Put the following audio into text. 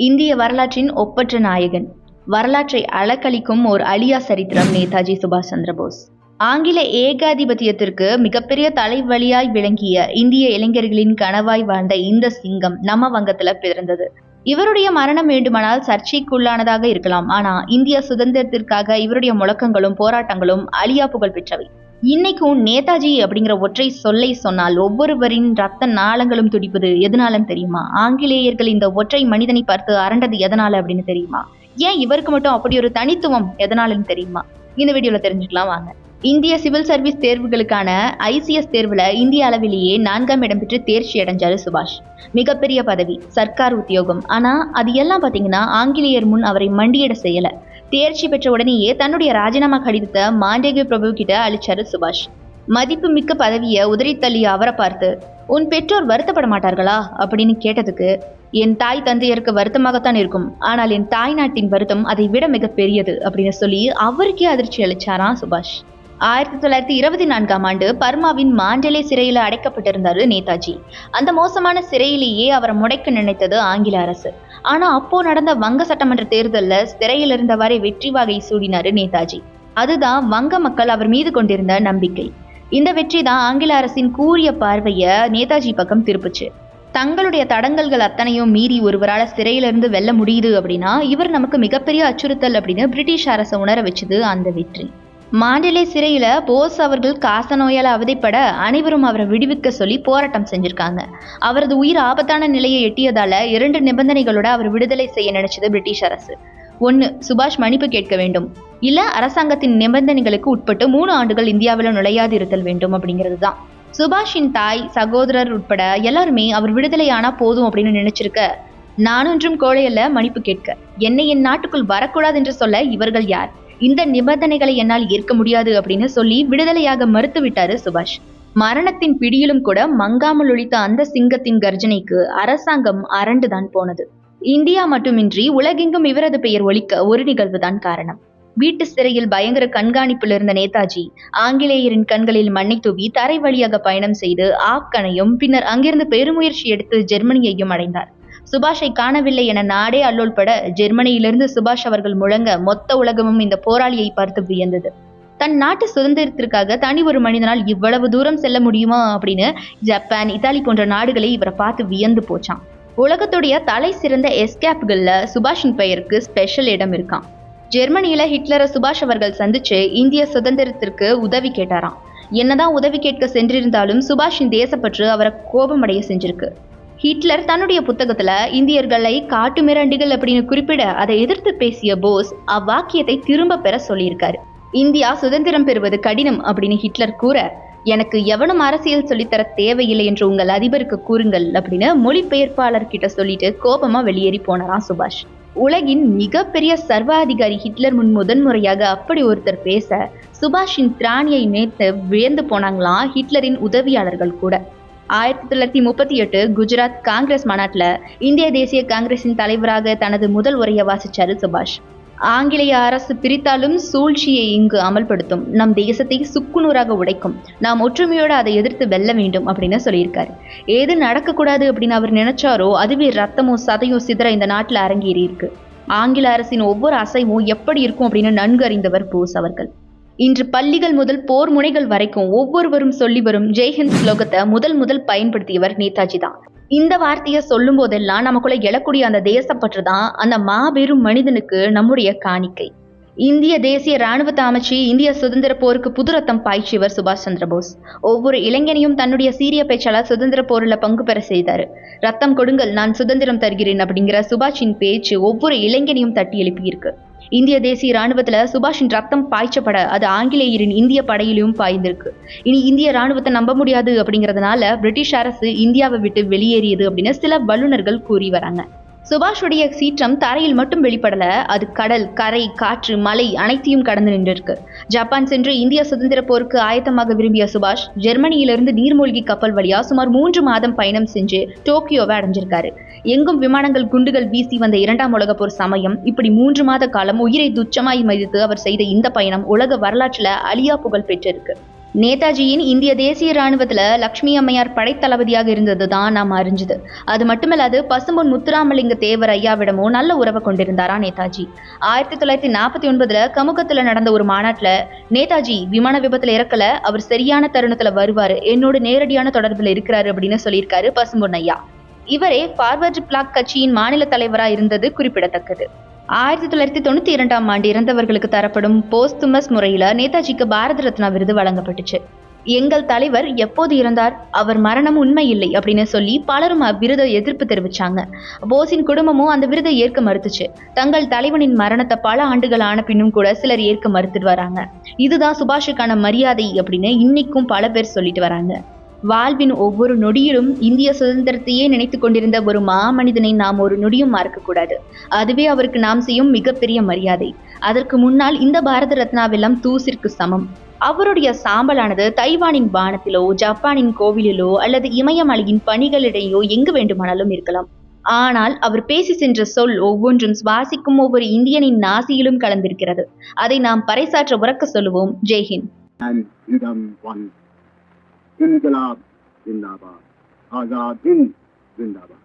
இந்திய வரலாற்றின் ஒப்பற்ற நாயகன். வரலாற்றை அளக்களிக்கும் ஓர் அழியா சரித்திரம் நேதாஜி சுபாஷ் சந்திரபோஸ் ஆங்கில ஏகாதிபத்தியத்திற்கு மிகப்பெரிய தலைவலியாய் விளங்கிய இந்திய இளைஞர்களின் கனவாய் வாழ்ந்த இந்த சிங்கம் நம்ம வங்கத்துல பிறந்தது. இவருடைய மரணம் வேண்டுமானால் சர்ச்சைக்குள்ளானதாக இருக்கலாம். ஆனா இந்திய சுதந்திரத்திற்காக இவருடைய முழக்கங்களும் போராட்டங்களும் அழியா புகழ் பெற்றவை. இன்னைக்கும் நேதாஜி அப்படிங்கிற ஒற்றை சொல்லை சொன்னால் ஒவ்வொருவரின் ரத்த நாளங்களும் துடிப்பது எதனாலன்னு தெரியுமா? ஆங்கிலேயர்கள் இந்த ஒற்றை மனிதனை பார்த்து அரண்டது எதனால அப்படின்னு தெரியுமா? ஏன் இவருக்கு மட்டும் அப்படி ஒரு தனித்துவம் எதனாலன்னு தெரியுமா? இந்த வீடியோல தெரிஞ்சுக்கலாம் வாங்க. இந்திய சிவில் சர்வீஸ் தேர்வுகளுக்கான ஐசிஎஸ் தேர்வுல இந்திய அளவிலேயே நான்காம் இடம் பெற்று தேர்ச்சி அடைஞ்சாரு சுபாஷ். மிகப்பெரிய பதவி சர்க்கார் உத்தியோகம். ஆனா அது எல்லாம் பாத்தீங்கன்னா ஆங்கிலேயர் முன் அவரை மண்டியிட செய்யலை. தேர்ச்சி பெற்ற உடனேயே தன்னுடைய ராஜினாமா கடிதத்தை மாண்டேகு பிரபு கிட்ட அளிச்சாரு சுபாஷ். மதிப்பு மிக்க பதவியை உதறி தள்ளி அவரை பார்த்து உன் பெற்றோர் வருத்தப்பட மாட்டார்களா? அப்படின்னு கேட்டதுக்கு என் தாய் தந்தையருக்கு வருத்தமாகத்தான் இருக்கும். ஆனால் என் தாய் நாட்டின் வருத்தம் அதை விட மிக பெரியது அப்படின்னு சொல்லி அவருக்கே அதிர்ச்சி அளிச்சாராம் சுபாஷ். ஆயிரத்தி தொள்ளாயிரத்தி இருபத்தி நான்காம் ஆண்டு பர்மாவின் மாண்டலே சிறையில் அடைக்கப்பட்டிருந்தாரு நேதாஜி. அந்த மோசமான சிறையிலேயே அவரை முடைக்க நினைத்தது ஆங்கில அரசு. ஆனா அப்போ நடந்த வங்க சட்டமன்ற தேர்தலில் சிறையில் இருந்தவாறே வெற்றி வாகை சூடினாரு நேதாஜி. அதுதான் வங்க மக்கள் அவர் மீது கொண்டிருந்த நம்பிக்கை. இந்த வெற்றி தான் ஆங்கில அரசின் கூறிய பார்வைய நேதாஜி பக்கம் திருப்புச்சு. தங்களுடைய தடங்கல்கள் அத்தனையும் மீறி ஒருவரால் சிறையிலிருந்து வெல்ல முடியுது அப்படின்னா இவர் நமக்கு மிகப்பெரிய அச்சுறுத்தல் அப்படின்னு பிரிட்டிஷ் அரசை உணர வச்சது அந்த வெற்றி. மாண்டலே சிறையில் போஸ் அவர்கள் காச நோயால் அவதிப்பட அனைவரும் அவரை விடுவிக்க சொல்லி போராட்டம் செஞ்சுருக்காங்க. அவரது உயிர் ஆபத்தான நிலையை எட்டியதால் இரண்டு நிபந்தனைகளோட அவர் விடுதலை செய்ய நினைச்சது பிரிட்டிஷ் அரசு. ஒன்று சுபாஷ் மன்னிப்பு கேட்க வேண்டும். இல்லை அரசாங்கத்தின் நிபந்தனைகளுக்கு உட்பட்டு மூணு ஆண்டுகள் இந்தியாவில் நுழையாது இருத்தல் வேண்டும் அப்படிங்கிறது தான் சுபாஷின் தாய் சகோதரர் உட்பட எல்லாருமே அவர் விடுதலையானா போதும் அப்படின்னு நினைச்சிருக்க நானொன்றும் கோழையல்ல மன்னிப்பு கேட்க. என்னை என் நாட்டுக்குள் வரக்கூடாது என்று சொல்ல இவர்கள் யார்? இந்த நிபந்தனைகளை என்னால் ஏற்க முடியாது அப்படின்னு சொல்லி விடுதலையாக மறுத்துவிட்டாரு சுபாஷ். மரணத்தின் பிடியிலும் கூட மங்காமல் ஒழித்த அந்த சிங்கத்தின் கர்ஜனைக்கு அரசாங்கம் அரண்டுதான் போனது. இந்தியா மட்டுமின்றி உலகெங்கும் இவரது பெயர் ஒழிக்க ஒரு நிகழ்வுதான் காரணம். வீட்டு சிறையில் பயங்கர கண்காணிப்பில் இருந்த நேதாஜி ஆங்கிலேயரின் கண்களில் மண்ணை தூவி தரை வழியாக பயணம் செய்து ஆப்கனையும் பின்னர் அங்கிருந்து பெருமுயற்சி எடுத்து ஜெர்மனியையும் அடைந்தார். சுபாஷை காணவில்லை என நாடே அல்லோல் பட ஜெர்மனியிலிருந்து சுபாஷ் அவர்கள் முழங்க மொத்த உலகமும் இந்த போராளியை பார்த்து வியந்தது. தன் நாட்டு சுதந்திரத்திற்காக தனி ஒரு மனிதனால் இவ்வளவு தூரம் செல்ல முடியுமா அப்படின்னு ஜப்பான் இத்தாலி போன்ற நாடுகளை இவரை பார்த்து வியந்து போச்சான் உலகத்துடைய தலை சிறந்த எஸ்கேப்களில் சுபாஷின் பெயருக்கு ஸ்பெஷல் இடம் இருக்கான் ஜெர்மனியில ஹிட்லரை சுபாஷ் அவர்கள் சந்திச்சு இந்திய சுதந்திரத்திற்கு உதவி கேட்டாராம். என்னதான் உதவி கேட்க சென்றிருந்தாலும் சுபாஷின் தேசப்பற்று அவரை கோபமடைய செஞ்சிருக்கு. ஹிட்லர் தன்னுடைய புத்தகத்துல இந்தியர்களை காட்டு மிராண்டிகள் அப்படின்னு குறிப்பிட அதை எதிர்த்து பேசிய போஸ் அவ்வாக்கியத்தை திரும்ப பெற சொல்லியிருக்காரு. இந்தியா சுதந்திரம் பெறுவது கடினம் அப்படின்னு ஹிட்லர் கூற எனக்கு எவனும் அரசியல் சொல்லித்தர தேவையில்லை என்று உங்கள் அதிபருக்கு கூறுங்கள் அப்படின்னு மொழிபெயர்ப்பாளர் கிட்ட சொல்லிட்டு கோபமா வெளியேறி போனாராம் சுபாஷ். உலகின் மிகப்பெரிய சர்வாதிகாரி ஹிட்லர் முன் முதன்முறையாக அப்படி ஒருத்தர் பேச சுபாஷின் திராணியை நேர்த்து வியந்து போனாங்களாம் ஹிட்லரின் உதவியாளர்கள் கூட. ஆயிரத்தி தொள்ளாயிரத்தி முப்பத்தி எட்டு குஜராத் காங்கிரஸ் மாநாட்டில் இந்திய தேசிய காங்கிரசின் தலைவராக தனது முதல் உரையை வாசிச்சாரு சுபாஷ். ஆங்கிலேய அரசு பிரித்தாலும் சூழ்ச்சியை இங்கு அமல்படுத்தும். நம் தேசத்தை சுக்குநூறாக உடைக்கும். நாம் ஒற்றுமையோடு அதை எதிர்த்து வெல்ல வேண்டும் அப்படின்னு சொல்லியிருக்காரு. ஏது நடக்கக்கூடாது அப்படின்னு அவர் நினைச்சாரோ அதுவே ரத்தமும் சதையும் சிதற இந்த நாட்டில் அரங்கேறி இருக்கு ஆங்கில அரசின் ஒவ்வொரு அசைவும் எப்படி இருக்கும் அப்படின்னு நன்கு அறிந்தவர் போஸ் அவர்கள். இன்று பள்ளிகள் முதல் போர் முனைகள் வரைக்கும் ஒவ்வொருவரும் சொல்லி வரும் ஜெய்ஹிந்த் ஸ்லோகத்தை முதல் முதல் பயன்படுத்தியவர் நேதாஜி தான். இந்த வார்த்தையை சொல்லும் போதெல்லாம் நமக்குள்ள எழக்கூடிய அந்த தேசப்பற்று தான் அந்த மாபெரும் மனிதனுக்கு நம்முடைய காணிக்கை. இந்திய தேசிய ராணுவத்தை அமைச்சு இந்திய சுதந்திர போருக்கு புது ரத்தம் பாய்ச்சியவர் சுபாஷ் சந்திர போஸ். ஒவ்வொரு இளைஞனையும் தன்னுடைய சீரிய பேச்சாளர் சுதந்திர போரில் பங்கு பெற செய்தார். ரத்தம் கொடுங்கள் நான் சுதந்திரம் தருகிறேன் அப்படிங்கிற சுபாஷின் பேச்சு ஒவ்வொரு இளைஞனையும் தட்டி எழுப்பியிருக்கு. இந்திய தேசிய ராணுவத்துல சுபாஷின் ரத்தம் பாய்ச்சப்பட அது ஆங்கிலேயரின் இந்திய படையிலும் பாய்ந்திருக்கு. இனி இந்திய ராணுவத்தை நம்ப முடியாது அப்படிங்கறதுனால பிரிட்டிஷ் அரசு இந்தியாவை விட்டு வெளியேறியது அப்படின்னு சில வல்லுநர்கள் கூறி வராங்க. சுபாஷுடைய சீற்றம் தரையில் மட்டும் வெளிப்படல. அது கடல் கரை காற்று மலை அனைத்தையும் கடந்து நின்றிருக்கு. ஜப்பான் சென்று இந்திய சுதந்திர போருக்கு ஆயத்தமாக விரும்பிய சுபாஷ் ஜெர்மனியிலிருந்து நீர்மூழ்கி கப்பல் வழியா சுமார் மூன்று மாதம் பயணம் செஞ்சு டோக்கியோவை அடைஞ்சிருக்காரு. எங்கும் விமானங்கள் குண்டுகள் வீசி வந்த இரண்டாம் உலக போர் சமயம் இப்படி மூன்று மாத காலம் உயிரை துச்சமாய் மதித்து அவர் செய்த இந்த பயணம் உலக வரலாற்றுல அழியா புகழ் பெற்றிருக்கு. நேதாஜியின் இந்திய தேசிய ராணுவத்தில் லக்ஷ்மி அம்மையார் படைத்தளபதியாக இருந்தது தான் நாம் அறிஞ்சது. அது மட்டுமல்லாது பசும்பொன் முத்துராமலிங்க தேவர் ஐயாவிடமும் நல்ல உறவை கொண்டிருந்தாரா நேதாஜி. ஆயிரத்தி தொள்ளாயிரத்தி நாற்பத்தி ஒன்பதுல கமுகத்தில் நடந்த ஒரு மாநாட்டில் நேதாஜி விமான விபத்தில் இறக்கல அவர் சரியான தருணத்தில் வருவார் என்னோட நேரடியான தொடர்பில் இருக்கிறாரு அப்படின்னு சொல்லியிருக்காரு பசும்பொன் ஐயா. இவரே பார்வர்டு பிளாக் கட்சியின் மாநில தலைவராக இருந்தது குறிப்பிடத்தக்கது. ஆயிரத்தி தொள்ளாயிரத்தி தொண்ணூத்தி இரண்டாம் ஆண்டு இறந்தவர்களுக்கு தரப்படும் போஸ்துமஸ் முறையில நேதாஜிக்கு பாரத ரத்னா விருது வழங்கப்பட்டுச்சு. எங்கள் தலைவர் எப்போது இறந்தார்? அவர் மரணம் உண்மை இல்லை அப்படின்னு சொல்லி பலரும் அவ்விருதை எதிர்ப்பு தெரிவிச்சாங்க. போஸின் குடும்பமும் அந்த விருதை ஏற்க மறுத்துச்சு. தங்கள் தலைவனின் மரணத்தை பல ஆண்டுகள் ஆன பின்னும் கூட சிலர் ஏற்க மறுத்துட்டு வராங்க. இதுதான் சுபாஷுக்கான மரியாதை அப்படின்னு இன்னைக்கும் பல பேர் சொல்லிட்டு வராங்க. வாழ்வின் ஒவ்வொரு நொடியிலும் இந்திய சுதந்திரத்தையே நினைத்து கொண்டிருந்த ஒரு மாமனிதனை நாம் ஒரு நொடியும் மறக்கக்கூடாது. அதுவே அவருக்கு நாம் செய்யும் மிகப்பெரிய மரியாதை. அதற்கு முன்னால் இந்த பாரத ரத்னாவெல்லாம் தூசிற்கு சமம். அவருடைய சாம்பலானது தைவானின் வானத்திலோ ஜப்பானின் கோவிலிலோ அல்லது இமயமலையின் பணிகளிடையோ எங்கு வேண்டுமானாலும் இருக்கலாம். ஆனால் அவர் பேசி சென்ற சொல் ஒவ்வொன்றும் சுவாசிக்கும் ஒவ்வொரு இந்தியனின் நாசியிலும் கலந்திருக்கிறது. அதை நாம் பறைசாற்ற உறக்க சொல்லுவோம். ஜெய்ஹிந்த். इनकलाब जिंदाबाद। आज़ाद हिंद जिंदाबाद।